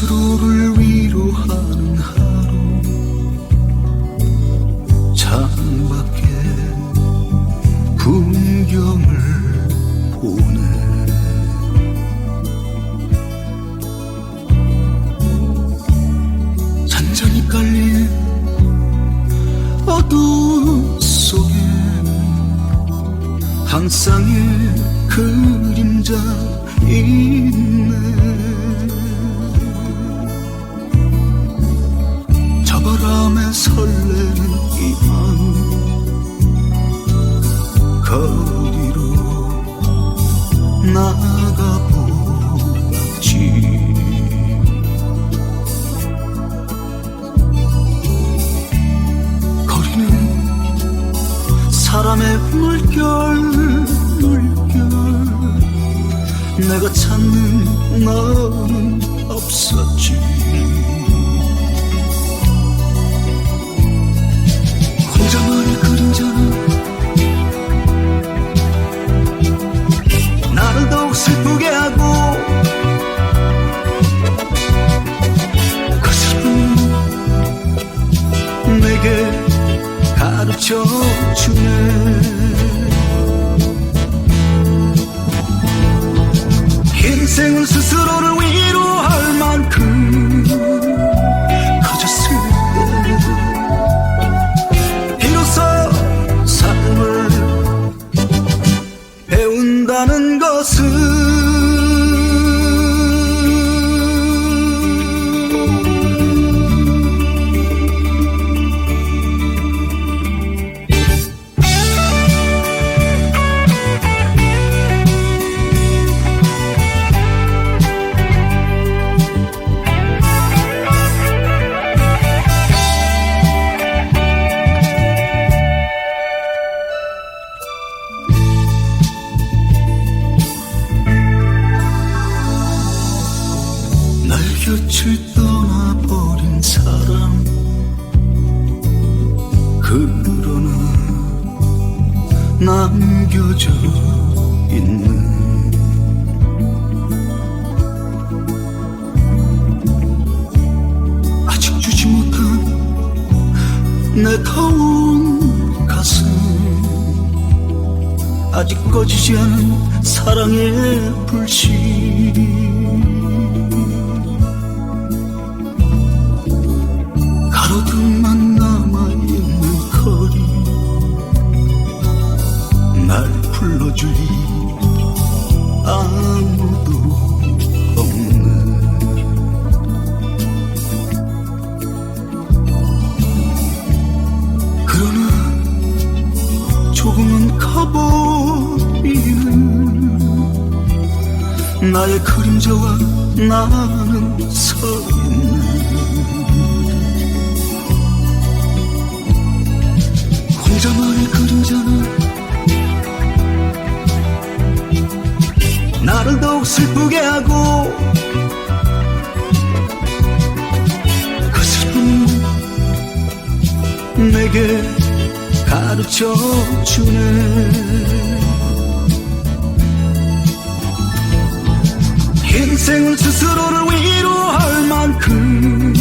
스스로를 위로하는 하루 창밖에 풍경을 보네. 잔잔히 깔린 어둠 속에 항상의 그림자 있네. 나가보지. 거리는 사람의 물결 물결. 내가 찾는 너 인생은 스스로를 위로 곁을 떠나버린 사람. 그러나 남겨져 있는. 아직 주지 못한 내 더운 가슴. 아직 꺼지지 않은 사랑의 불씨 조금은 커보이는 나의 그림자와 나는 서 있네 혼자만의 그림자는 나를 더욱 슬프게 하고 그 슬픔 내게 가르쳐 주네 인생은 스스로를 위로할 만큼